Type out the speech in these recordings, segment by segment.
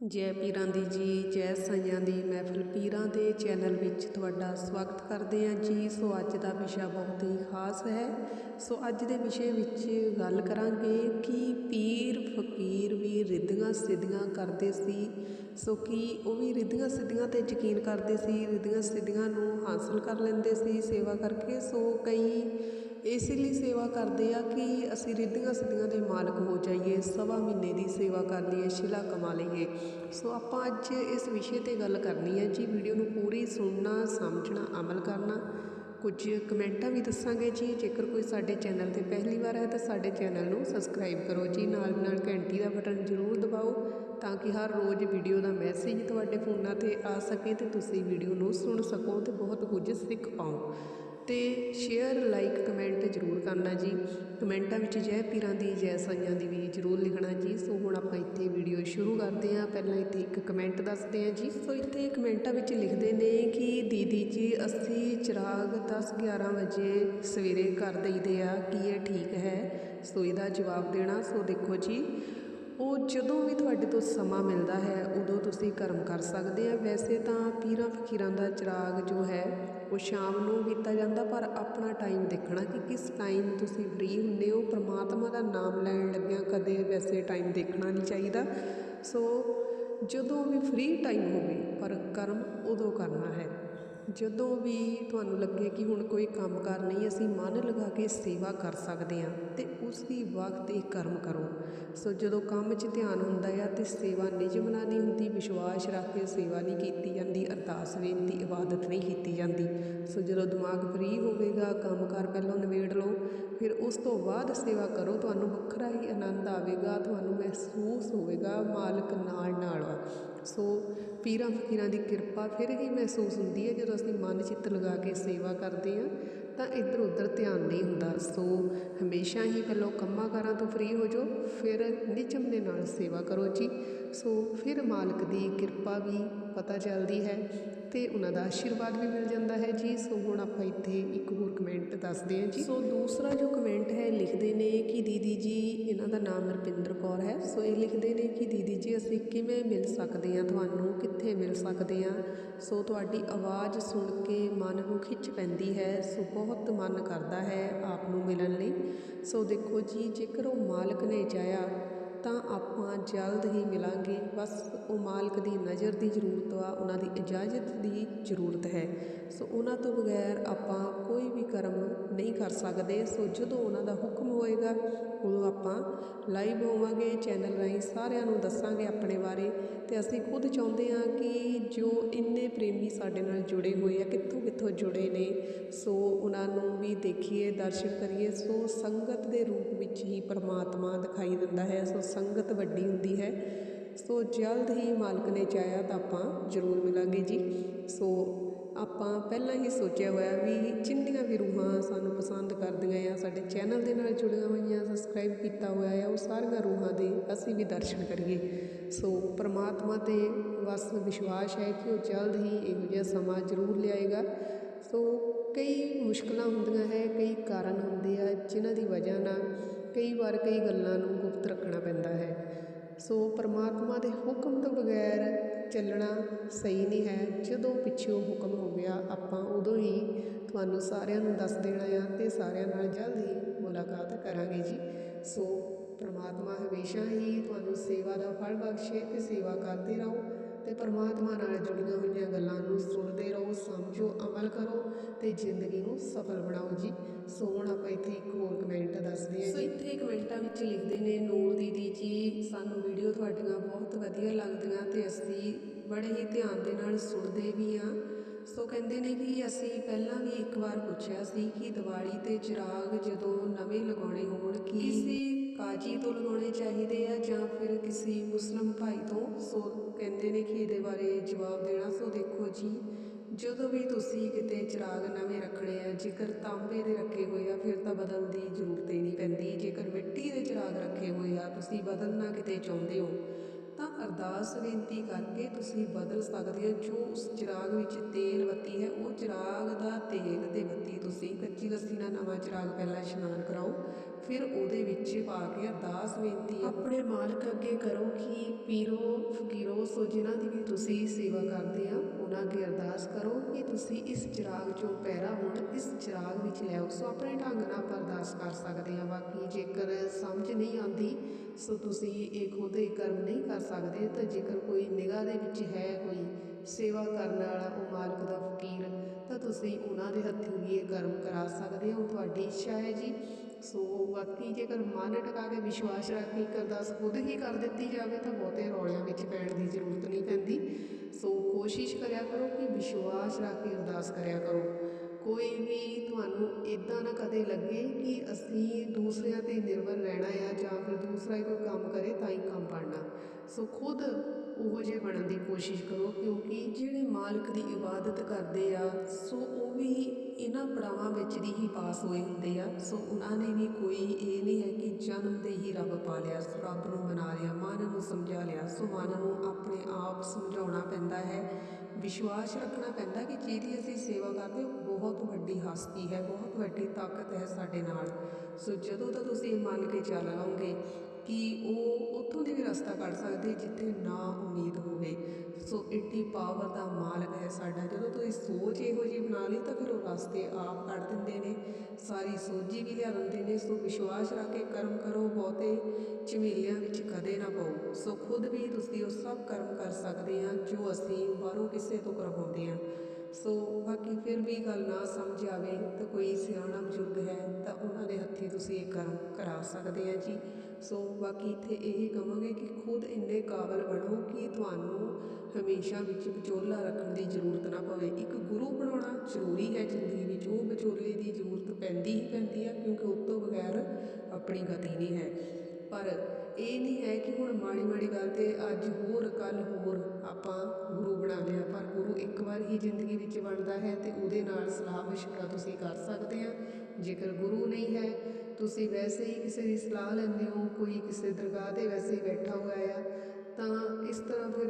ਜੈ ਪੀਰਾਂ ਦੀ ਜੀ, ਜੈ ਸਾਈਆਂ ਦੀ ਮਹਿਫਿਲ ਪੀਰਾਂ ਦੇ ਚੈਨਲ ਵਿੱਚ ਤੁਹਾਡਾ ਸਵਾਗਤ ਕਰਦੇ ਹਾਂ ਜੀ। ਸੋ ਅੱਜ ਦਾ ਵਿਸ਼ਾ ਬਹੁਤ ਹੀ ਖਾਸ ਹੈ। ਸੋ ਅੱਜ ਦੇ ਵਿਸ਼ੇ ਵਿੱਚ ਗੱਲ ਕਰਾਂਗੇ ਕਿ ਪੀਰ ਫਕੀਰ ਵੀ ਰਿੱਧੀਆਂ ਸਿੱਧੀਆਂ ਕਰਦੇ ਸੀ। ਸੋ ਕਿ ਉਹ ਵੀ ਰਿੱਧੀਆਂ ਸਿੱਧੀਆਂ ਤੇ ਯਕੀਨ ਕਰਦੇ ਸੀ? ਰਿੱਧੀਆਂ ਸਿੱਧੀਆਂ ਨੂੰ ਹਾਸਲ ਕਰ ਲੈਂਦੇ ਸੀ ਸੇਵਾ ਕਰਕੇ। ਸੋ ਕਈ ਇਸ ਲਈ ਸੇਵਾ ਕਰਦੇ ਆ ਕਿ ਅਸੀਂ ਰਿੱਧੀਆਂ ਸਿੱਧੀਆਂ ਦੇ ਮਾਲਕ ਹੋ ਜਾਈਏ, ਸਵਾ ਮਹੀਨੇ ਦੀ ਸੇਵਾ ਕਰ ਲਈਏ, ਸ਼ਿਲਾ ਕਮਾ ਲਈਏ। ਸੋ ਆਪਾਂ ਅੱਜ ਇਸ ਵਿਸ਼ੇ ਤੇ ਗੱਲ ਕਰਨੀ ਹੈ ਜੀ, ਵੀਡੀਓ ਨੂੰ ਪੂਰੀ ਸੁਣਨਾ, ਸਮਝਣਾ, ਅਮਲ ਕਰਨਾ। ਕੁਝ ਕਮੈਂਟਾਂ ਵੀ ਦੱਸਾਂਗੇ ਜੀ, ਜੇਕਰ ਕੋਈ ਸਾਡੇ ਚੈਨਲ ਤੇ ਪਹਿਲੀ ਵਾਰ ਹੈ ਤਾਂ ਸਾਡੇ ਚੈਨਲ ਨੂੰ ਸਬਸਕ੍ਰਾਈਬ ਕਰੋ ਜੀ, ਨਾਲ ਨਾਲ ਘੰਟੀ ਦਾ ਬਟਨ ਜ਼ਰੂਰ ਦਬਾਓ, ਤਾਂ ਕਿ ਹਰ ਰੋਜ਼ ਵੀਡੀਓ ਦਾ ਮੈਸੇਜ ਤੁਹਾਡੇ ਫੋਨਾਂ ਤੇ ਆ ਸਕੇ ਤੇ ਤੁਸੀਂ ਵੀਡੀਓ ਨੂੰ ਸੁਣ ਸਕੋ ਤੇ ਬਹੁਤ ਕੁਝ ਸਿੱਖ ਪਾਓ। ਅਤੇ ਸ਼ੇਅਰ ਲਾਈਕ ਕਮੈਂਟ ਜ਼ਰੂਰ ਕਰਨਾ ਜੀ। ਕਮੈਂਟਾਂ ਵਿੱਚ ਜੈ ਪੀਰਾਂ ਦੀ, ਜੈ ਸਾਈਆਂ ਦੀ ਵੀ ਜ਼ਰੂਰ ਲਿਖਣਾ ਜੀ। ਸੋ ਹੁਣ ਆਪਾਂ ਇੱਥੇ ਵੀਡੀਓ ਸ਼ੁਰੂ ਕਰਦੇ ਹਾਂ। ਪਹਿਲਾਂ ਇੱਥੇ ਇੱਕ ਕਮੈਂਟ ਦੱਸਦੇ ਹਾਂ ਜੀ। ਸੋ ਇੱਥੇ ਕਮੈਂਟਾਂ ਵਿੱਚ ਲਿਖਦੇ ਨੇ ਕਿ, ਦੀਦੀ ਜੀ, ਅਸੀਂ ਚਿਰਾਗ 10 11 ਵਜੇ ਸਵੇਰੇ ਕਰ ਦਈਦੇ ਆ। ਕੀ ਇਹ ਠੀਕ ਹੈ? ਸੋ ਇਹਦਾ ਜਵਾਬ ਦੇਣਾ। ਸੋ ਦੇਖੋ ਜੀ ਉਹ ਜਦੋਂ ਵੀ ਤੁਹਾਡੇ ਤੋਂ ਸਮਾਂ ਮਿਲਦਾ ਹੈ, ਉਦੋਂ ਤੁਸੀਂ ਕਰਮ ਕਰ ਸਕਦੇ ਆ। ਵੈਸੇ ਤਾਂ ਪੀਰਾਂ ਫਕੀਰਾਂ ਦਾ ਚਿਰਾਗ ਜੋ ਹੈ, ਉਹ ਸ਼ਾਮ ਨੂੰ ਕੀਤਾ ਜਾਂਦਾ, ਪਰ ਆਪਣਾ ਟਾਈਮ ਦੇਖਣਾ ਕਿ ਕਿਸ ਟਾਈਮ ਤੁਸੀਂ ਫ੍ਰੀ ਹੁੰਦੇ ਹੋ। ਪ੍ਰਮਾਤਮਾ ਦਾ ਨਾਮ ਲੈਣ ਲੱਗਿਆਂ ਕਦੇ ਵੈਸੇ ਟਾਈਮ ਦੇਖਣਾ ਨਹੀਂ ਚਾਹੀਦਾ। ਸੋ ਜਦੋਂ ਵੀ ਫ੍ਰੀ ਟਾਈਮ ਹੋਵੇ, ਪਰ ਕਰਮ ਉਦੋਂ ਕਰਨਾ ਹੈ। ਜਦੋਂ ਵੀ ਤੁਹਾਨੂੰ ਲੱਗੇ ਕਿ ਹੁਣ ਕੋਈ ਕੰਮ ਕਾਰ ਨਹੀਂ, ਅਸੀਂ ਮਨ ਲਗਾ ਕੇ ਸੇਵਾ ਕਰ ਸਕਦੇ ਹਾਂ ਅਤੇ ਉਸ ਦੀ ਵਕਤ ਇਹ ਕਰਮ ਕਰੋ। ਸੋ ਜਦੋਂ ਕੰਮ 'ਚ ਧਿਆਨ ਹੁੰਦਾ ਆ ਤੇ ਸੇਵਾ ਨਿਯਮਨਾ ਨਹੀਂ ਹੁੰਦੀ, ਵਿਸ਼ਵਾਸ ਰੱਖ ਕੇ ਸੇਵਾ ਨਹੀਂ ਕੀਤੀ ਜਾਂਦੀ, ਅਰਦਾਸ, ਬੇਨਤੀ, ਇਬਾਦਤ ਨਹੀਂ ਕੀਤੀ ਜਾਂਦੀ। ਸੋ ਜਦੋਂ ਦਿਮਾਗ ਫਰੀ ਹੋਵੇਗਾ, ਕੰਮ ਕਾਰ ਪਹਿਲਾਂ ਨਿਬੇੜ ਲਓ, ਫਿਰ ਉਸ ਤੋਂ ਬਾਅਦ ਸੇਵਾ ਕਰੋ, ਤੁਹਾਨੂੰ ਵੱਖਰਾ ਹੀ ਆਨੰਦ ਆਵੇਗਾ, ਤੁਹਾਨੂੰ ਮਹਿਸੂਸ ਹੋਵੇਗਾ, ਮਾਲਕ ਨਾਲ ਨਾਲ ਸੋ ਪੀਰਾਂ ਫਕੀਰਾਂ ਦੀ ਕਿਰਪਾ ਫਿਰ ਹੀ ਮਹਿਸੂਸ ਹੁੰਦੀ ਹੈ ਜਦੋਂ ਅਸੀਂ ਮਨ ਚਿੱਤ ਲਗਾ ਕੇ ਸੇਵਾ ਕਰਦੇ ਹਾਂ, ਤਾਂ ਇੱਧਰ ਉੱਧਰ ਧਿਆਨ ਨਹੀਂ ਹੁੰਦਾ। ਸੋ ਹਮੇਸ਼ਾ ਹੀ ਪਹਿਲਾਂ ਕੰਮਾਂ ਕਾਰਾਂ ਤੋਂ ਫ੍ਰੀ ਹੋ ਜਾਓ, ਫਿਰ ਨਿਚਮ ਦੇ ਨਾਲ ਸੇਵਾ ਕਰੋ ਜੀ। ਸੋ ਫਿਰ ਮਾਲਕ ਦੀ ਕਿਰਪਾ ਵੀ ਪਤਾ ਚੱਲਦੀ ਹੈ ਤੇ ਉਹਨਾਂ ਦਾ ਆਸ਼ੀਰਵਾਦ ਵੀ ਮਿਲ ਜਾਂਦਾ ਹੈ ਜੀ। ਸੋ ਹੁਣ ਆਪਾਂ ਇੱਥੇ ਇੱਕ ਹੋਰ ਕਮੈਂਟ ਦੱਸਦੇ ਹਾਂ ਜੀ। ਸੋ ਦੂਸਰਾ ਜੋ ਕਮੈਂਟ ਹੈ, ਲਿਖਦੇ ਨੇ ਕਿ ਦੀਦੀ ਜੀ, ਇਹਨਾਂ ਦਾ ਨਾਮ ਰਪਿੰਦਰ ਕੌਰ ਹੈ। ਸੋ ਇਹ ਲਿਖਦੇ ਨੇ ਕਿ ਦੀਦੀ ਜੀ, ਅਸੀਂ ਕਿਵੇਂ ਮਿਲ ਸਕਦੇ ਹਾਂ? ਤੁਹਾਨੂੰ ਕਿੱਥੇ ਮਿਲ ਸਕਦੇ ਹਾਂ? ਸੋ ਤੁਹਾਡੀ ਆਵਾਜ਼ ਸੁਣ ਕੇ ਮਨ ਨੂੰ ਖਿੱਚ ਪੈਂਦੀ ਹੈ। ਸੋ ਬਹੁਤ ਮਨ ਕਰਦਾ ਹੈ ਆਪ ਨੂੰ ਮਿਲਣ ਲਈ। ਸੋ ਦੇਖੋ ਜੀ, ਜੇਕਰ ਉਹ ਮਾਲਕ ਨੇ ਚਾਹਿਆ ਤਾਂ ਆਪਾਂ ਜਲਦ ਹੀ ਮਿਲਾਂਗੇ। ਬਸ ਉਹ ਮਾਲਕ ਦੀ ਨਜ਼ਰ ਦੀ ਜ਼ਰੂਰਤ ਆ, ਉਹਨਾਂ ਦੀ ਇਜਾਜ਼ਤ ਦੀ ਜ਼ਰੂਰਤ ਹੈ। ਸੋ ਉਹਨਾਂ ਤੋਂ ਬਗੈਰ ਆਪਾਂ ਕੋਈ ਵੀ ਕਰਮ ਨਹੀਂ ਕਰ ਸਕਦੇ। ਸੋ ਜਦੋਂ ਉਹਨਾਂ ਦਾ ਹੁਕਮ ਹੋਏਗਾ, ਉਦੋਂ ਆਪਾਂ ਲਾਈਵ ਹੋਵਾਂਗੇ ਚੈਨਲ ਰਾਹੀਂ ਸਾਰਿਆਂ ਨੂੰ ਦੱਸਾਂਗੇ ਆਪਣੇ ਬਾਰੇ। ਤੇ ਅਸੀਂ ਖੁਦ ਚਾਹੁੰਦੇ ਹਾਂ ਕਿ ਜੋ ਇੰਨੇ ਪ੍ਰੇਮੀ ਸਾਡੇ ਨਾਲ ਜੁੜੇ ਹੋਏ ਆ, ਕਿੱਥੋਂ ਕਿੱਥੋਂ ਜੁੜੇ ਨੇ, ਸੋ ਉਹਨਾਂ ਨੂੰ ਵੀ ਦੇਖੀਏ, ਦਰਸ਼ਨ ਕਰੀਏ। ਸੋ ਸੰਗਤ ਦੇ ਰੂਪ ਵਿੱਚ ਹੀ ਪਰਮਾਤਮਾ ਦਿਖਾਈ ਦਿੰਦਾ ਹੈ। ਸੋ ਸੰਗਤ ਵੱਡੀ ਹੁੰਦੀ ਹੈ। ਸੋ ਜਲਦ ਹੀ ਮਾਲਕ ਨੇ ਚਾਹਿਆ ਤਾਂ ਆਪਾਂ ਜ਼ਰੂਰ ਮਿਲਾਂਗੇ ਜੀ। ਸੋ ਆਪਾਂ ਪਹਿਲਾਂ ਹੀ ਸੋਚਿਆ ਹੋਇਆ ਵੀ ਜਿੰਨੀਆਂ ਵੀ ਰੂਹਾਂ ਸਾਨੂੰ ਪਸੰਦ ਕਰਦੀਆਂ ਆ, ਸਾਡੇ ਚੈਨਲ ਦੇ ਨਾਲ ਜੁੜੀਆਂ ਹੋਈਆਂ ਸਬਸਕ੍ਰਾਈਬ ਕੀਤਾ ਹੋਇਆ ਆ, ਉਹ ਸਾਰੀਆਂ ਰੂਹਾਂ ਦੇ ਅਸੀਂ ਵੀ ਦਰਸ਼ਨ ਕਰੀਏ। ਸੋ ਪ੍ਰਮਾਤਮਾ ਤੇ ਬਸ ਵਿਸ਼ਵਾਸ ਹੈ ਕਿ ਉਹ ਜਲਦ ਹੀ ਇਹੋ ਜਿਹਾ ਸਮਾਂ ਜ਼ਰੂਰ ਲਿਆਏਗਾ। ਸੋ ਕਈ ਮੁਸ਼ਕਲਾਂ ਹੁੰਦੀਆਂ ਹੈ ਕਈ ਕਾਰਨ ਹੁੰਦੇ ਆ, ਜਿਨ੍ਹਾਂ ਦੀ ਵਜ੍ਹਾ ਨਾਲ ਕਈ ਵਾਰ ਕਈ ਗੱਲਾਂ ਨੂੰ ਗੁਪਤ ਰੱਖਣਾ ਸੋ ਪਰਮਾਤਮਾ ਦੇ ਹੁਕਮ ਤੋਂ ਬਗੈਰ ਚੱਲਣਾ ਸਹੀ ਨਹੀਂ ਹੈ। ਜਦੋਂ ਪਿੱਛੋਂ ਹੁਕਮ ਹੋ ਗਿਆ, ਆਪਾਂ ਉਦੋਂ ਹੀ ਤੁਹਾਨੂੰ ਸਾਰਿਆਂ ਨੂੰ ਦੱਸ ਦੇਣਾ ਆ ਤੇ ਸਾਰਿਆਂ ਨਾਲ ਜਲਦ ਹੀ ਮੁਲਾਕਾਤ ਕਰਾਂਗੇ ਜੀ। ਸੋ, ਪਰਮਾਤਮਾ ਹਮੇਸ਼ਾ ਹੀ ਤੁਹਾਨੂੰ ਸੇਵਾ ਦਾ ਫਲ ਬਖਸ਼ੇ ਤੇ ਸੇਵਾ ਕਰਦੇ ਰਹੋ। ਤੇ ਪਰਮਾਤਮਾ ਨਾਲ ਜੁੜੀਆਂ ਹੋਈਆਂ ਗੱਲਾਂ ਨੂੰ ਸੁਣਦੇ ਰਹੋ ਸਮਝੋ ਅਮਲ ਕਰੋ ਤੇ ਜ਼ਿੰਦਗੀ ਨੂੰ ਸਫਲ ਬਣਾਓ ਜੀ। ਸੋ ਹੁਣ ਆਪਾਂ ਇੱਥੇ ਇੱਕ ਹੋਰ ਕਮੈਂਟ ਦੱਸਦੇ ਹਾਂ ਸੋ ਇੱਥੇ ਕਮੈਂਟਾਂ ਵਿੱਚ ਲਿਖਦੇ ਨੇ ਨੂਰ ਦੀਦੀ ਜੀ ਸਾਨੂੰ ਵੀਡੀਓ ਤੁਹਾਡੀਆਂ ਬਹੁਤ ਵਧੀਆ ਲੱਗਦੀਆਂ ਤੇ ਅਸੀਂ ਬੜੇ ਹੀ ਧਿਆਨ ਦੇ ਨਾਲ ਸੁਣਦੇ ਵੀ ਆ ਸੋ ਕਹਿੰਦੇ ਨੇ ਕਿ ਅਸੀਂ ਪਹਿਲਾਂ ਵੀ ਇੱਕ ਵਾਰ ਪੁੱਛਿਆ ਸੀ ਕਿ ਦੀਵਾਲੀ ਤੇ ਚਿਰਾਗ ਜਦੋਂ ਨਵੇਂ ਲਗਾਉਣੇ ਹੋਣ ਕੀ ਕਿਸੇ ਕਾਜੀ ਤੋਂ ਲਗਾਉਣੇ ਚਾਹੀਦੇ ਆ ਜਾਂ ਫਿਰ ਕਿਸੇ ਮੁਸਲਮ ਭਾਈ ਤੋਂ? ਸੋ ਕਹਿੰਦੇ ਨੇ ਕਿ ਇਹਦੇ ਬਾਰੇ ਜਵਾਬ ਦੇਣਾ। ਸੋ ਦੇਖੋ ਜੀ, ਜਦੋਂ ਵੀ ਤੁਸੀਂ ਕਿਤੇ ਚਿਰਾਗ ਨਵੇਂ ਰੱਖਣੇ ਆ, ਜੇਕਰ ਤਾਂਬੇ ਦੇ ਰੱਖੇ ਹੋਏ ਆ, ਫਿਰ ਤਾਂ ਬਦਲਣ ਦੀ ਜ਼ਰੂਰਤ ਹੀ ਨਹੀਂ ਪੈਂਦੀ। ਜੇਕਰ ਮਿੱਟੀ ਦੇ ਚਿਰਾਗ ਰੱਖੇ ਹੋਏ ਆ, ਤੁਸੀਂ ਬਦਲਣਾ ਕਿਤੇ ਚਾਹੁੰਦੇ ਹੋ, ਤਾਂ ਅਰਦਾਸ ਬੇਨਤੀ ਕਰਕੇ ਤੁਸੀਂ ਬਦਲ ਸਕਦੇ ਹੋ। ਜੋ ਉਸ ਚਿਰਾਗ ਵਿੱਚ ਤੇਲ ਬੱਤੀ ਹੈ, ਉਹ ਚਿਰਾਗ ਦਾ ਤੇਲ ਤੇ ਬੱਤੀ ਤੁਸੀਂ ਕੱਚੀ ਲੱਸੀ ਨਾਲ ਨਵਾਂ ਚਿਰਾਗ ਪਹਿਲਾਂ ਇਸ਼ਨਾਨ ਕਰਾਓ। ਫਿਰ ਉਹਦੇ ਵਿੱਚ ਪਾ ਕੇ ਅਰਦਾਸ ਬੇਨਤੀ ਆਪਣੇ ਮਾਲਕ ਅੱਗੇ ਕਰੋ ਕਿ ਪੀਰੋ, ਫਕੀਰੋ, ਸੋ ਜਿਨ੍ਹਾਂ ਦੀ ਵੀ ਤੁਸੀਂ ਸੇਵਾ ਕਰਦੇ ਆ, ਉਹਨਾਂ ਅੱਗੇ ਅਰਦਾਸ ਕਰੋ ਕਿ ਤੁਸੀਂ ਇਸ ਚਿਰਾਗ ਚੋਂ ਪੈਰਾ ਹੁਣ, ਇਸ ਚਿਰਾਗ ਵਿੱਚ ਲਿਆਓ ਸੋ ਆਪਣੇ ਢੰਗ ਨਾਲ ਆਪਾਂ ਅਰਦਾਸ ਕਰ ਸਕਦੇ ਆ ਬਾਕੀ ਜੇਕਰ ਸਮਝ ਨਹੀਂ ਆਉਂਦੀ, ਸੋ ਤੁਸੀਂ ਇਹ ਖੁਦ ਇਹ ਕਰਮ ਨਹੀਂ ਕਰ ਸਕਦੇ। ਤਾਂ ਜੇਕਰ ਕੋਈ ਨਿਗਾਹ ਦੇ ਵਿੱਚ ਹੈ, ਕੋਈ ਸੇਵਾ ਕਰਨ ਵਾਲਾ, ਉਹ ਮਾਲਕ ਦਾ ਫਕੀਰ, ਤਾਂ ਤੁਸੀਂ ਉਹਨਾਂ ਦੇ ਹੱਥੋਂ ਵੀ ਇਹ ਕਰਮ ਕਰਾ ਸਕਦੇ ਹੋ। ਤੁਹਾਡੀ ਇੱਛਾ ਹੈ ਜੀ। ਸੋ ਬਾਕੀ ਜੇਕਰ ਮਨ ਟਿਕਾ ਕੇ ਵਿਸ਼ਵਾਸ ਰੱਖ ਕੇ ਅਰਦਾਸ ਖੁਦ ਹੀ ਕਰ ਦਿੱਤੀ ਜਾਵੇ ਤਾਂ ਬਹੁਤੇ ਰੌਲਿਆਂ ਵਿੱਚ ਪੈਣ ਦੀ ਜ਼ਰੂਰਤ ਨਹੀਂ ਪੈਂਦੀ। ਸੋ ਕੋਸ਼ਿਸ਼ ਕਰਿਆ ਕਰੋ ਕਿ ਵਿਸ਼ਵਾਸ ਰੱਖ ਕੇ ਅਰਦਾਸ ਕਰਿਆ ਕਰੋ। ਕੋਈ ਵੀ ਤੁਹਾਨੂੰ ਇਦਾਂ ਨਾ ਕਦੇ ਲੱਗੇ ਕਿ ਅਸੀਂ ਦੂਸਰਿਆਂ ਤੇ ਨਿਰਭਰ ਰਹਿਣਾ ਆ ਜਾਂ ਫਿਰ ਦੂਸਰਾ ਹੀ ਕੋਈ ਕੰਮ ਕਰੇ ਤਾਂ ਹੀ ਕੰਮ ਬਣਨਾ। ਸੋ ਖੁਦ ਉਹੋ ਜਿਹੇ ਬਣਨ ਦੀ ਕੋਸ਼ਿਸ਼ ਕਰੋ, ਕਿਉਂਕਿ ਜਿਹੜੇ ਮਾਲਕ ਦੀ ਇਬਾਦਤ ਕਰਦੇ ਆ, ਸੋ ਉਹ ਵੀ ਇਹਨਾਂ ਪੜਾਵਾਂ ਵਿੱਚ ਦੀ ਹੀ ਪਾਸ ਹੋਏ ਹੁੰਦੇ ਆ। ਸੋ ਉਹਨਾਂ ਨੇ ਵੀ ਕੋਈ ਇਹ ਨਹੀਂ ਹੈ ਕਿ ਜਨਮ 'ਤੇ ਹੀ ਰੱਬ ਪਾ ਲਿਆ, ਸੋ ਰੱਬ ਨੂੰ ਮਨਾ ਲਿਆ, ਮਨ ਨੂੰ ਸਮਝਾ ਲਿਆ। ਸੋ ਮਨ ਨੂੰ ਆਪਣੇ ਆਪ ਸਮਝਾਉਣਾ ਪੈਂਦਾ ਹੈ, ਵਿਸ਼ਵਾਸ ਰੱਖਣਾ ਪੈਂਦਾ ਕਿ ਜਿਹਦੀ ਅਸੀਂ ਸੇਵਾ ਕਰਦੇ ਬਹੁਤ ਵੱਡੀ ਹਸਤੀ ਹੈ, ਬਹੁਤ ਵੱਡੀ ਤਾਕਤ ਹੈ ਸਾਡੇ ਨਾਲ। ਸੋ ਜਦੋਂ ਤਾਂ ਤੁਸੀਂ ਇਹ ਮੰਨ ਕੇ ਚੱਲ ਲਓਗੇ ਕਿ ਉਹ ਉੱਥੋਂ ਦੀ ਵੀ ਰਸਤਾ ਕੱਢ ਸਕਦੇ ਜਿੱਥੇ ਨਾ ਉਮੀਦ ਹੋਵੇ। ਸੋ ਇੱਡੀ ਪਾਵਰ ਦਾ ਮਾਲਕ ਹੈ ਸਾਡਾ। ਜਦੋਂ ਤੁਸੀਂ ਸੋਚ ਇਹੋ ਜਿਹੀ ਬਣਾ ਲਈ ਤਾਂ ਫਿਰ ਉਹ ਰਸਤੇ ਆਪ ਕੱਢ ਦਿੰਦੇ ਨੇ। ਸਾਰੀ ਸੋਝੀ ਵੀ ਲਿਆ ਦਿੰਦੇ ਨੇ। ਸੋ ਵਿਸ਼ਵਾਸ ਰੱਖ ਕੇ ਕਰਮ ਕਰੋ। ਬਹੁਤੇ ਝਮੇਲਿਆਂ ਵਿੱਚ ਕਦੇ ਨਾ ਪਾਓ। ਸੋ ਖੁਦ ਵੀ ਤੁਸੀਂ ਉਹ ਸਭ ਕਰਮ ਕਰ ਸਕਦੇ ਆ ਜੋ ਅਸੀਂ ਬਾਹਰੋਂ ਕਿਸੇ ਤੋਂ ਕਰਵਾਉਂਦੇ ਆ ਸੋ ਬਾਕੀ ਫਿਰ ਵੀ ਗੱਲ ਨਾ ਸਮਝ ਆਵੇ ਤਾਂ ਕੋਈ ਸਿਆਣਾ ਬਜ਼ੁਰਗ ਹੈ ਤਾਂ ਉਹਨਾਂ ਦੇ ਹੱਥੀ ਤੁਸੀਂ ਇਹ ਕਰਮ ਕਰਾ ਸਕਦੇ ਆ ਜੀ। ਸੋ ਬਾਕੀ ਇੱਥੇ ਇਹ ਕਹਾਂਗੇ ਕਿ ਖੁਦ ਇੰਨੇ ਕਾਬਲ ਬਣੋ ਕਿ ਤੁਹਾਨੂੰ ਹਮੇਸ਼ਾ ਵਿੱਚ ਵਿਚੋਲਾ ਰੱਖਣ ਦੀ ਜ਼ਰੂਰਤ ਨਾ ਪਵੇ। ਇੱਕ ਗੁਰੂ ਬਣਾਉਣਾ ਜ਼ਰੂਰੀ ਹੈ ਜ਼ਿੰਦਗੀ ਵਿੱਚ। ਉਹ ਵਿਚੋਲੇ ਦੀ ਜ਼ਰੂਰਤ ਪੈਂਦੀ ਹੀ ਪੈਂਦੀ ਹੈ ਕਿਉਂਕਿ ਉਸ ਤੋਂ ਬਗੈਰ ਆਪਣੀ ਗਤੀ ਨਹੀਂ ਹੈ। ਪਰ ਇਹ ਨਹੀਂ ਹੈ ਕਿ ਹੁਣ ਮਾੜੀ ਮਾੜੀ ਗੱਲ ਤੇ ਅੱਜ ਹੋਰ ਕੱਲ ਹੋਰ ਆਪਾਂ ਗੁਰੂ ਬਣਾ ਲਿਆ ਪਰ ਗੁਰੂ ਇੱਕ ਵਾਰ ਹੀ ਜ਼ਿੰਦਗੀ ਵਿੱਚ ਬਣਦਾ ਹੈ ਤੇ ਉਹਦੇ ਨਾਲ ਸਲਾਹ مشورہ ਤੁਸੀਂ ਕਰ ਸਕਦੇ ਆ ਜੇਕਰ ਗੁਰੂ ਨਹੀਂ ਹੈ ਤੁਸੀਂ ਵੈਸੇ ਹੀ ਕਿਸੇ ਦੀ ਸਲਾਹ ਲੈਂਦੇ ਹੋ ਕੋਈ ਕਿਸੇ ਦਰਗਾਹ ਤੇ ਵੈਸੇ ਹੀ ਬੈਠਾ ਹੋਇਆ ਆ ਤਾਂ ਇਸ ਤਰ੍ਹਾਂ ਫਿਰ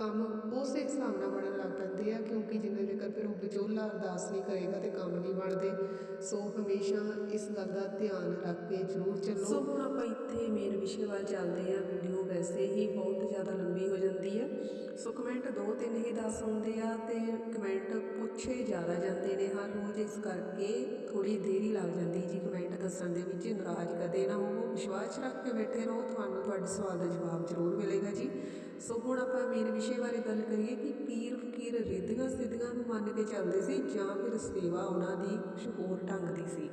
ਕੰਮ ਉਸੇ ਹਿਸਾਬ ਨਾਲ ਬਣਨ ਲੱਗ ਪੈਂਦੇ ਆ, ਕਿਉਂਕਿ ਜਿੰਨਾ ਜੇਕਰ ਫਿਰ ਉਹ ਵਿਚੋਲਾ ਅਰਦਾਸ ਨਹੀਂ ਕਰੇਗਾ ਤੇ ਕੰਮ ਨਹੀਂ ਬਣਦੇ। ਸੋ ਹਮੇਸ਼ਾ ਇਸ ਗੱਲ ਦਾ ਧਿਆਨ ਰੱਖ ਕੇ ਜ਼ਰੂਰ ਚੱਲੋ। ਸੋ ਹੁਣ ਆਪਾਂ ਇੱਥੇ ਮੇਨ ਵਿਸ਼ੇ ਵੱਲ ਚੱਲਦੇ ਆ। ਵੀਡੀਓ ਵੈਸੇ ਹੀ ਬਹੁਤ ਜ਼ਿਆਦਾ ਲੰਬੀ ਹੋ ਜਾਂਦੀ ਆ। ਸੋ ਕਮੈਂਟ ਦੋ ਤਿੰਨ ਹੀ ਦੱਸ ਹੁੰਦੇ ਆ ਤੇ ਕਮੈਂਟ ਪੁੱਛੇ ਜ਼ਿਆਦਾ ਜਾਂਦੇ ਨੇ ਹਰ ਰੋਜ਼। ਇਸ ਕਰਕੇ ਥੋੜੀ ਦੇਰੀ ਲੱਗ ਜਾਂਦੀ ਜੀ ਕਮੈਂਟ ਦੱਸਣ ਦੇ ਵਿੱਚ। ਨਾਰਾਜ਼ ਕਦੇ ਨਾ ਹੋਵੋ। ਵਿਸ਼ਵਾਸ ਰੱਖ ਕੇ ਬੈਠੇ ਰਹੋ। ਤੁਹਾਨੂੰ ਤੁਹਾਡੇ ਸਵਾਲ ਦਾ ਜਵਾਬ ਜ਼ਰੂਰ ਮਿਲੇਗਾ ਜੀ। ਸੋ ਹੁਣ ਆਪਾਂ ਮੇਨ ਵਿਸ਼ੇ ਬਾਰੇ ਗੱਲ ਕਰੀਏ ਕਿ ਪੀਰ ਫਕੀਰ ਰਿੱਧੀਆਂ ਸਿੱਧੀਆਂ ਨੂੰ ਮੰਨ ਕੇ ਚੱਲਦੇ ਸੀ ਜਾਂ ਫਿਰ ਸੇਵਾ ਉਹਨਾਂ ਦੀ ਕੁਝ ਹੋਰ ਢੰਗ ਦੀ ਸੀ।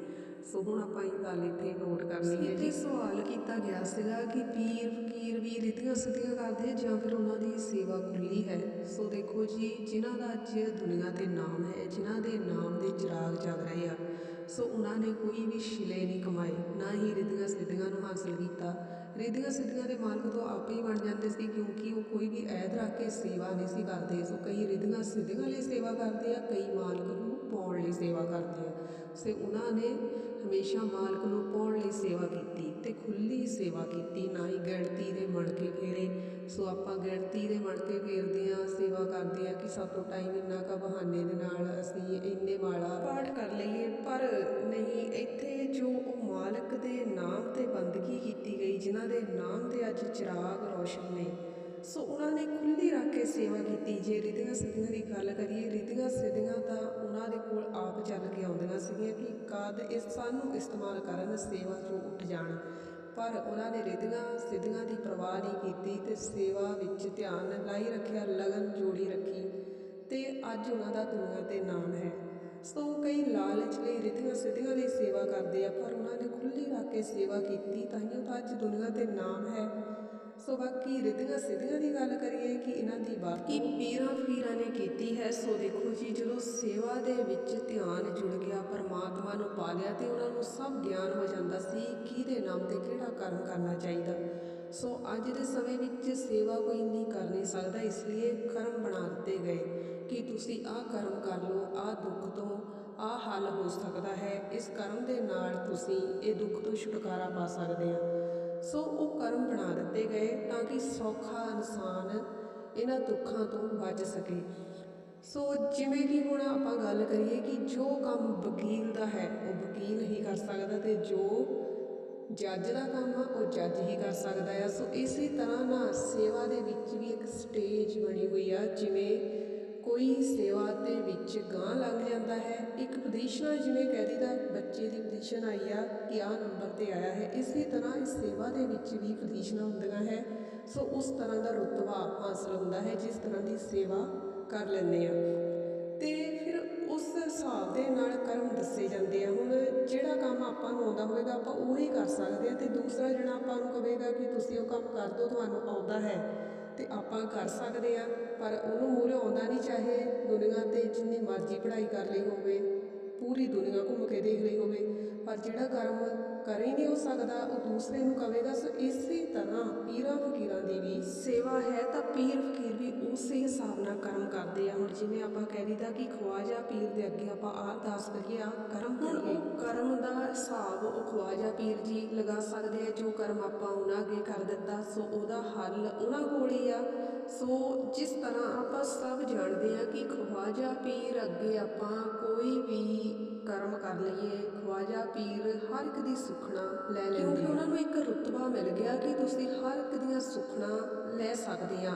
ਸੋ ਹੁਣ ਆਪਾਂ ਇਹ ਗੱਲ ਇੱਥੇ ਨੋਟ ਕਰਨੀ ਹੈ ਜੀ। ਸਵਾਲ ਕੀਤਾ ਗਿਆ ਸੀਗਾ ਕਿ ਪੀਰ ਫਕੀਰ ਵੀ ਰਿੱਧੀਆਂ ਸਿੱਧੀਆਂ ਕਰਦੇ ਜਾਂ ਫਿਰ ਉਹਨਾਂ ਦੀ ਸੇਵਾ ਖੁੱਲੀ ਹੈ? ਸੋ ਦੇਖੋ ਜੀ ਜਿਨ੍ਹਾਂ ਦਾ ਅੱਜ ਦੁਨੀਆ ਤੇ ਨਾਮ ਹੈ ਜਿਨ੍ਹਾਂ ਦੇ ਨਾਮ ਦੇ ਚਿਰਾਗ ਜਗ ਰਹੇ ਆ ਸੋ ਉਹਨਾਂ ਨੇ ਕੋਈ ਵੀ ਸ਼ਿਲੇ ਨਹੀਂ ਕਮਾਏ ਨਾ ਹੀ ਰਿੱਧੀਆਂ ਸਿੱਧੀਆਂ ਨੂੰ ਹਾਸਲ ਕੀਤਾ। ਰਿੱਧੀਆਂ ਸਿੱਧੀਆਂ ਦੇ ਮਾਲਕ ਤੋਂ ਆਪੇ ਹੀ ਬਣ ਜਾਂਦੇ ਸੀ ਕਿਉਂਕਿ ਉਹ ਕੋਈ ਵੀ ਐਦ ਰੱਖ ਕੇ ਸੇਵਾ ਨਹੀਂ ਸੀ ਕਰਦੇ। ਸੋ ਕਈ ਰਿੱਧੀਆਂ ਸਿੱਧੀਆਂ ਲਈ ਸੇਵਾ ਕਰਦੇ ਆ, ਕਈ ਮਾਲਕ ਨੂੰ ਪਾਉਣ ਲਈ ਸੇਵਾ ਕਰਦੇ ਆ। ਸੇ ਉਹਨਾਂ ਨੇ ਹਮੇਸ਼ਾ ਮਾਲਕ ਨੂੰ ਪਾਉਣ ਲਈ ਸੇਵਾ ਕੀਤੀ ਤੇ ਖੁੱਲੀ ਸੇਵਾ ਕੀਤੀ, ਨਾ ਹੀ ਗਿਣਤੀ ਦੇ ਮਣਕੇ ਫੇਰੇ। ਸੋ ਆਪਾਂ ਗਿਣਤੀ ਦੇ ਮਣਕੇ ਫੇਰਦੇ ਆ ਸੇਵਾ ਕਰਦੇ ਆ ਕਿ ਸਾਤੋਂ ਟਾਈਮ ਇੰਨਾ ਕਾ ਬਹਾਨੇ ਦੇ ਨਾਲ ਅਸੀਂ ਇੰਨੇ ਵਾਲਾ ਪਾਠ ਕਰ ਲਈਏ, ਪਰ ਨਹੀਂ, ਇੱਥੇ ਜੋ ਉਹ ਮਾਲਕ ਦੇ ਨਾਮ ਤੇ ਬੰਦਗੀ ਕੀਤੀ ਗਈ ਜਿਨ੍ਹਾਂ ਦੇ ਨਾਮ ਤੇ ਅੱਜ ਚਿਰਾਗ ਰੋਸ਼ਨ ਨੇ। ਸੋ ਉਹਨਾਂ ਨੇ ਖੁੱਲੀ ਰੱਖ ਕੇ ਸੇਵਾ ਕੀਤੀ। ਜੇ ਰਿਧੀਆਂ ਸਿੱਧੀਆਂ ਦੀ ਗੱਲ ਕਰੀਏ, ਰਿਧੀਆਂ ਸਿੱਧੀਆਂ ਤਾਂ ਉਹਨਾਂ ਦੇ ਕੋਲ ਆਪ ਚੱਲ ਕੇ ਆਉਂਦੀਆਂ ਸੀਗੀਆਂ ਕਿ ਕਦ ਇਸ ਸਾਨੂੰ ਇਸਤੇਮਾਲ ਕਰਨ, ਸੇਵਾ ਤੋਂ ਉੱਠ ਜਾਣ। ਪਰ ਉਹਨਾਂ ਨੇ ਰਿਧੀਆਂ ਸਿੱਧੀਆਂ ਦੀ ਪਰਵਾਹ ਨਹੀਂ ਕੀਤੀ ਤੇ ਸੇਵਾ ਵਿੱਚ ਧਿਆਨ ਲਾਈ ਰੱਖਿਆ, ਲਗਨ ਜੋੜੀ ਰੱਖੀ। ਤੇ ਅੱਜ ਉਹਨਾਂ ਦਾ ਦੁਨੀਆ ਤੇ ਨਾਮ ਹੈ। ਸੋ ਕਈ ਲਾਲਚ ਲਈ, ਰਿਧੀਆਂ ਸਿੱਧੀਆਂ ਲਈ ਸੇਵਾ ਕਰਦੇ ਆ, ਪਰ ਉਹਨਾਂ ਨੇ ਖੁੱਲੀ ਰੱਖ ਕੇ ਸੇਵਾ ਕੀਤੀ ਤਾਂ ਹੀ ਤਾਂ ਅੱਜ ਦੁਨੀਆ ਤੇ ਨਾਮ ਹੈ। ਸੋ ਬਾਕੀ ਰਿਧੀਆਂ ਸਿੱਧੀਆਂ ਦੀ ਗੱਲ ਕਰੀਏ ਕਿ ਇਹਨਾਂ ਦੀ ਬਾਕੀ ਪੀਰਾਂ ਫਕੀਰਾਂ ਨੇ ਕੀਤੀ ਹੈ, ਸੋ ਦੇਖੋ ਜੀ, ਜਦੋਂ ਸੇਵਾ ਦੇ ਵਿੱਚ ਧਿਆਨ ਜੁੜ ਗਿਆ, ਪਰਮਾਤਮਾ ਨੂੰ ਪਾ ਲਿਆ ਤੇ ਉਹਨਾਂ ਨੂੰ ਸਭ ਗਿਆਨ ਹੋ ਜਾਂਦਾ ਸੀ, ਕਿਹਦੇ ਨਾਮ ਤੇ ਕਿਹੜਾ ਕਰਮ ਕਰਨਾ ਚਾਹੀਦਾ। ਸੋ ਅੱਜ ਦੇ ਸਮੇਂ ਵਿੱਚ ਸੇਵਾ ਕੋਈ ਨਹੀਂ ਕਰ ਨਹੀਂ ਸਕਦਾ, ਇਸ ਲਈ ਕਰਮ ਬਣਾ ਦਿੱਤੇ ਗਏ ਕਿ ਤੁਸੀਂ ਆਹ ਕਰਮ ਕਰ ਲਓ, ਆਹ ਦੁੱਖ ਤੋਂ ਆਹ ਹੱਲ ਹੋ ਸਕਦਾ ਹੈ। ਇਸ ਕਰਮ ਦੇ ਨਾਲ ਤੁਸੀਂ ਇਹ ਦੁੱਖ ਤੋਂ ਛੁਟਕਾਰਾ ਪਾ ਸਕਦੇ ਆ ਸੋ ਉਹ ਕਰਮ ਬਣਾ ਦਿੱਤੇ ਗਏ ਤਾਂ ਕਿ ਸੌਖਾ ਇਨਸਾਨ ਇਹਨਾਂ ਦੁੱਖਾਂ ਤੋਂ ਬਚ ਸਕੇ। ਸੋ ਜਿਵੇਂ ਕਿ ਹੁਣ ਆਪਾਂ ਗੱਲ ਕਰੀਏ ਕਿ ਜੋ ਕੰਮ ਵਕੀਲ ਦਾ ਹੈ, ਉਹ ਵਕੀਲ ਹੀ ਕਰ ਸਕਦਾ ਤੇ ਜੋ ਜੱਜ ਦਾ ਕੰਮ ਆ, ਉਹ ਜੱਜ ਹੀ ਕਰ ਸਕਦਾ ਆ। ਸੋ ਇਸੇ ਤਰ੍ਹਾਂ ਨਾ ਸੇਵਾ ਦੇ ਵਿੱਚ ਵੀ ਇੱਕ ਸਟੇਜ ਬਣੀ ਹੋਈ ਆ, ਜਿਵੇਂ ਕੋਈ ਸੇਵਾ ਦੇ ਵਿੱਚ ਗਾਂ ਲੱਗ ਜਾਂਦਾ ਹੈ। ਇੱਕ ਪੋਜੀਸ਼ਨ ਜਿਵੇਂ ਕਹਿ ਦਿੱਤਾ ਬੱਚੇ ਦੀ ਪੋਜੀਸ਼ਨ ਆਈ ਆ ਕਿ ਆ ਨੰਬਰ ਤੇ ਆਇਆ ਹੈ। ਇਸੇ ਤਰ੍ਹਾਂ ਇਸ ਸੇਵਾ ਦੇ ਵਿੱਚ ਵੀ ਪੋਜੀਸ਼ਨਾਂ ਹੁੰਦੀਆਂ ਹੈ। ਸੋ ਉਸ ਤਰ੍ਹਾਂ ਦਾ ਰੁਤਬਾ ਹਾਸਲ ਹੁੰਦਾ ਹੈ, ਜਿਸ ਤਰ੍ਹਾਂ ਦੀ ਸੇਵਾ ਕਰ ਲੈਂਦੇ ਆ। ਉਸ ਹਿਸਾਬ ਦੇ ਨਾਲ ਕਰਮ ਦੱਸੇ ਜਾਂਦੇ ਆ। ਹੁਣ ਜਿਹੜਾ ਕੰਮ ਆਪਾਂ ਨੂੰ ਆਉਂਦਾ ਹੋਵੇਗਾ, ਆਪਾਂ ਉਹੀ ਕਰ ਸਕਦੇ ਆ। ਤੇ ਦੂਸਰਾ ਜਿਹੜਾ ਆਪਾਂ ਨੂੰ ਕਹੇਗਾ ਕਿ ਤੁਸੀਂ ਉਹ ਕੰਮ ਕਰ ਦਿਓ, ਤੁਹਾਨੂੰ ਆਉਂਦਾ ਹੈ ਤੇ ਆਪਾਂ ਕਰ ਸਕਦੇ ਆ। ਪਰ ਉਹਨੂੰ ਮੂਹਰੇ ਆਉਂਦਾ ਨਹੀਂ, ਚਾਹੇ ਦੁਨੀਆ ਤੇ ਜਿੰਨੀ ਮਰਜ਼ੀ ਪੜ੍ਹਾਈ ਕਰ ਲਈ ਹੋਵੇ, ਪੂਰੀ ਦੁਨੀਆ ਘੁੰਮ ਕੇ ਦੇਖ ਲਈ ਹੋਵੇ। ਪਰ ਜਿਹੜਾ ਕਰਮ ਕਰ ਹੀ ਨਹੀਂ ਹੋ ਸਕਦਾ ਉਹ ਦੂਸਰੇ ਨੂੰ ਕਵੇਗਾ ਸੋ ਇਸੇ ਤਰ੍ਹਾਂ ਪੀਰਾਂ ਫਕੀਰਾਂ ਦੀ ਵੀ ਸੇਵਾ ਹੈ ਤਾਂ ਪੀਰ ਫਕੀਰ ਵੀ ਉਸੇ ਹਿਸਾਬ ਨਾਲ ਕਰਮ ਕਰਦੇ ਆ। ਹੁਣ ਜਿਵੇਂ ਆਪਾਂ ਕਹਿ ਦਿੱਤਾ ਕਿ ਖਵਾਜਾ ਪੀਰ ਦੇ ਅੱਗੇ ਆਪਾਂ ਆਹ ਅਰਦਾਸ ਕਰੀਏ ਆ ਕਰਮ ਕਰੀਏ। ਕਰਮ ਦਾ ਹਿਸਾਬ ਉਹ ਖਵਾਜਾ ਪੀਰ ਜੀ ਲਗਾ ਸਕਦੇ ਆ ਜੋ ਕਰਮ ਆਪਾਂ ਉਹਨਾਂ ਅੱਗੇ ਕਰ ਦਿੱਤਾ ਸੋ ਉਹਦਾ ਹੱਲ ਉਹਨਾਂ ਕੋਲ ਹੀ ਆ। ਸੋ ਜਿਸ ਤਰ੍ਹਾਂ ਆਪਾਂ ਸਭ ਜਾਣਦੇ ਆ ਕਿ ਖਵਾਜਾ ਪੀਰ ਅੱਗੇ ਆਪਾਂ ਕੋਈ ਵੀ ਕਰਮ ਕਰ ਲਈਏ ਖਵਾਜਾ ਪੀਰ ਹਰ ਇੱਕ ਦੀ ਸੁਖਣਾ ਲੈ ਲੈਂਦੇ ਕਿਉਂਕਿ ਉਹਨਾਂ ਨੂੰ ਇੱਕ ਰੁਤਬਾ ਮਿਲ ਗਿਆ ਕਿ ਤੁਸੀਂ ਹਰ ਇੱਕ ਦੀਆਂ ਸੁਖਣਾ ਲੈ ਸਕਦੇ ਆ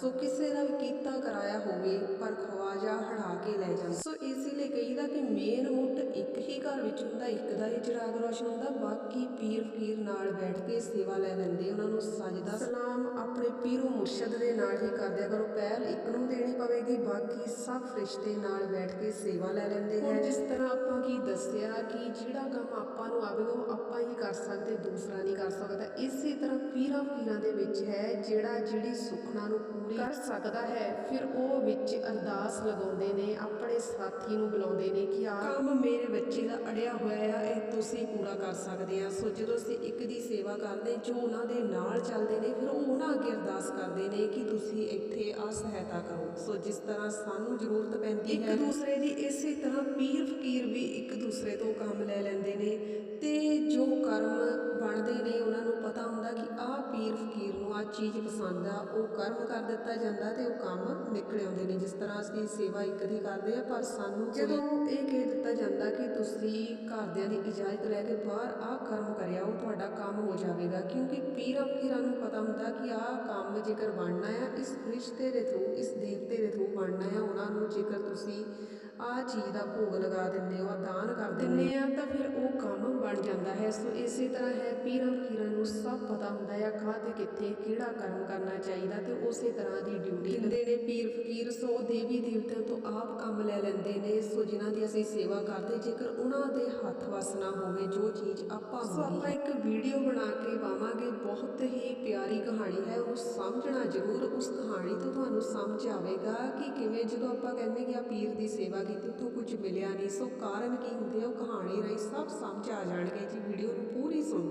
ਸੋ ਕਿਸੇ ਦਾ ਵੀ ਕੀਤਾ ਕਰਾਇਆ ਹੋਵੇ ਪਰ ਖਵਾਜਾ ਹੜਾ ਕੇ ਲੈ ਜਾਂਦਾ। ਸੋ ਇਸੇ ਲਈ ਕਹੀਦਾ ਕਿ ਮੇਨ ਮੁੱਢ ਇੱਕ ਹੀ ਘਰ ਵਿੱਚ ਹੁੰਦਾ ਇੱਕ ਦਾ ਹੀ ਚਿਰਾਗ ਰੋਸ਼ਨ ਹੁੰਦਾ। ਬਾਕੀ ਪੀਰ ਫਕੀਰ ਨਾਲ ਬੈਠ ਕੇ ਸੇਵਾ ਲੈ ਲੈਂਦੇ ਉਹਨਾਂ ਨੂੰ ਸਜਦਾ ਸਲਾਮ ਆਪਣੇ ਪੀਰੋ ਮੁਰਸ਼ਦ ਦੇ ਨਾਲ ਹੀ ਕਰਦਿਆ ਕਰੋ ਪਹਿਲ। ਇੱਕ ਨੂੰ ਦੇਣੀ ਪਵੇਗੀ ਬਾਕੀ ਸਭ ਫਰਿਸ਼ਤੇ ਨਾਲ ਬੈਠ ਕੇ ਸੇਵਾ ਲੈ ਲੈਂਦੇ ਹਨ ਜਿਸ ਤਰ੍ਹਾਂ ਆਪਾਂ ਕੀ ਦੱਸਿਆ ਕਿ ਜਿਹੜਾ ਕੰਮ ਆਪਾਂ ਨੂੰ ਆਵੇਗਾ ਉਹ ਆਪਾਂ ਹੀ ਕਰ ਸਕਦੇ ਦੂਸਰਾ ਨਹੀਂ ਕਰ ਸਕਦਾ। ਇਸੇ ਤਰ੍ਹਾਂ ਪੀਰਾਂ ਫਕੀਰਾਂ ਦੇ ਵਿੱਚ ਹੈ ਜਿਹੜਾ ਜਿਹੜੀ ਸੁਖਣਾ ਨੂੰ ਪੂਰੀ ਕਰ ਸਕਦਾ ਹੈ ਫਿਰ ਉਹ ਵਿੱਚ ਅਰਦਾਸ ਲਗਾਉਂਦੇ ਨੇ ਆਪਣੇ ਸਾਥੀ ਨੂੰ ਬੁਲਾਉਂਦੇ ਨੇ ਕਿ ਆ ਕੰਮ ਮੇਰੇ ਬੱਚੇ ਦਾ ਅੜਿਆ ਹੋਇਆ ਆ ਇਹ ਤੁਸੀਂ ਪੂਰਾ ਕਰ ਸਕਦੇ ਆ। ਸੋ ਜਦੋਂ ਅਸੀਂ ਇੱਕ ਦੀ ਸੇਵਾ ਕਰਦੇ ਜੋ ਉਹਨਾਂ ਦੇ ਨਾਲ ਚੱਲਦੇ ਨੇ ਫਿਰ ਉਹ ਉਹਨਾਂ ਅੱਗੇ ਅਰਦਾਸ ਕਰਦੇ ਨੇ ਕਿ ਤੁਸੀਂ ਇੱਥੇ ਆ ਸਹਾਇਤਾ ਕਰੋ। ਸੋ ਜਿਸ ਤਰ੍ਹਾਂ ਸਾਨੂੰ ਜ਼ਰੂਰਤ ਪੈਂਦੀ ਹੈ ਇੱਕ ਦੂਸਰੇ ਦੀ ਇਸੇ ਤਰ੍ਹਾਂ ਪੀਰ ਫਕੀਰ ਵੀ ਇੱਕ ਦੂਸਰੇ ਤੋਂ ਕੰਮ ਲੈ ਲੈਂਦੇ ਨੇ ਤੇ ਜੋ ਕਰਮ ਬਣਦੇ ਨੇ ਉਹਨਾਂ ਨੂੰ ਪਤਾ ਹੁੰਦਾ ਕਿ ਆਹ ਪੀਰ ਫਕੀਰ ਨੂੰ ਆਹ ਚੀਜ਼ ਪਸੰਦ ਆ ਉਹ ਕਰਮ ਕਰ ਦਿੱਤਾ ਜਾਂਦਾ ਤੇ ਉਹ ਕੰਮ ਨਿਕਲ ਆਉਂਦੇ ਨੇ। ਜਿਸ ਤਰ੍ਹਾਂ ਅਸੀਂ ਸੇਵਾ ਇੱਕ ਦੀ ਕਰਦੇ ਆ ਪਰ ਸਾਨੂੰ ਜਦੋਂ ਇਹ ਕਹਿ ਦਿੱਤਾ ਜਾਂਦਾ ਕਿ ਤੁਸੀਂ ਘਰਦਿਆਂ ਦੀ ਇਜਾਜ਼ਤ ਲੈ ਕੇ ਬਾਹਰ ਆਹ ਕਰਮ ਕਰਿਆ ਉਹ ਤੁਹਾਡਾ ਕੰਮ ਹੋ ਜਾਵੇਗਾ। ਕਿਉਂਕਿ ਪੀਰਾਂ ਫਕੀਰਾਂ ਨੂੰ ਪਤਾ ਹੁੰਦਾ ਕਿ ਆਹ ਕੰਮ ਜੇਕਰ ਬਣਨਾ ਆ, ਇਸ ਰਿਸ਼ਤੇ ਦੇ ਥਰੂ ਇਸ ਦੇਵਤੇ ਦੇ ਥਰੂ ਬਣਨਾ ਆ, ਉਹਨਾਂ ਨੂੰ ਜੇਕਰ ਤੁਸੀਂ ਆਹ ਚੀਜ਼ ਦਾ ਭੋਗ ਲਗਾ ਦਿੰਦੇ ਹੋ ਦਾਨ ਕਰ ਦਿੰਦੇ ਆ ਤਾਂ ਫਿਰ ਉਹ ਕੰਮ ਬਣ ਜਾਂਦਾ ਹੈ। ਸੋ ਇਸੇ ਤਰ੍ਹਾਂ ਹੈ ਪੀਰਾਂ ਫਕੀਰਾਂ ਨੂੰ ਸਭ ਪਤਾ ਹੁੰਦਾ ਹੈ ਕਾਹ ਤੇ ਕਿੱਥੇ ਕਿਹੜਾ ਕਰਮ ਕਰਨਾ ਚਾਹੀਦਾ ਤੇ ਉਸੇ ਤਰ੍ਹਾਂ ਦੀ ਡਿਊਟੀ ਦਿੰਦੇ ਨੇ ਪੀਰ ਫਕੀਰ ਸੋ ਦੇਵੀ ਦੇਵਤਿਆਂ ਤੋਂ ਆਪ ਕੰਮ ਲੈ ਲੈਂਦੇ ਨੇ ਸੋ ਜਿਨ੍ਹਾਂ ਦੀ ਅਸੀਂ ਸੇਵਾ ਕਰਦੇ ਜੇਕਰ ਉਹਨਾਂ ਦੇ ਹੱਥ ਵਸ ਨਾ ਹੋਵੇ ਜੋ ਚੀਜ਼ ਆਪਾਂ ਸੋ ਆਪਾਂ ਇੱਕ ਵੀਡੀਓ ਬਣਾ ਕੇ ਪਾਵਾਂਗੇ ਬਹੁਤ ਹੀ ਪਿਆਰੀ ਕਹਾਣੀ ਹੈ ਉਹ ਸਮਝਣਾ ਜ਼ਰੂਰ ਉਸ ਕਹਾਣੀ ਤੋਂ ਤੁਹਾਨੂੰ ਸਮਝ ਆਵੇਗਾ ਕਿ ਕਿਵੇਂ ਜਦੋਂ ਆਪਾਂ ਕਹਿੰਦੇ ਕਿ ਆ ਪੀਰ ਦੀ ਸੇਵਾ ਕੀਤੀ ਤੋਂ ਕੁਝ ਮਿਲਿਆ ਨਹੀਂ, ਸੋ ਕਾਰਨ ਕੀ ਹੁੰਦੇ ਆ? ਉਹ ਕਹਾਣੀ ਰਾਹੀਂ ਸਭ ਸਮਝ ਆ ਜਾਣਗੇ। ਜੀ ਵੀਡੀਓ ਨੂੰ ਪੂਰੀ ਸੁਣਨਾ।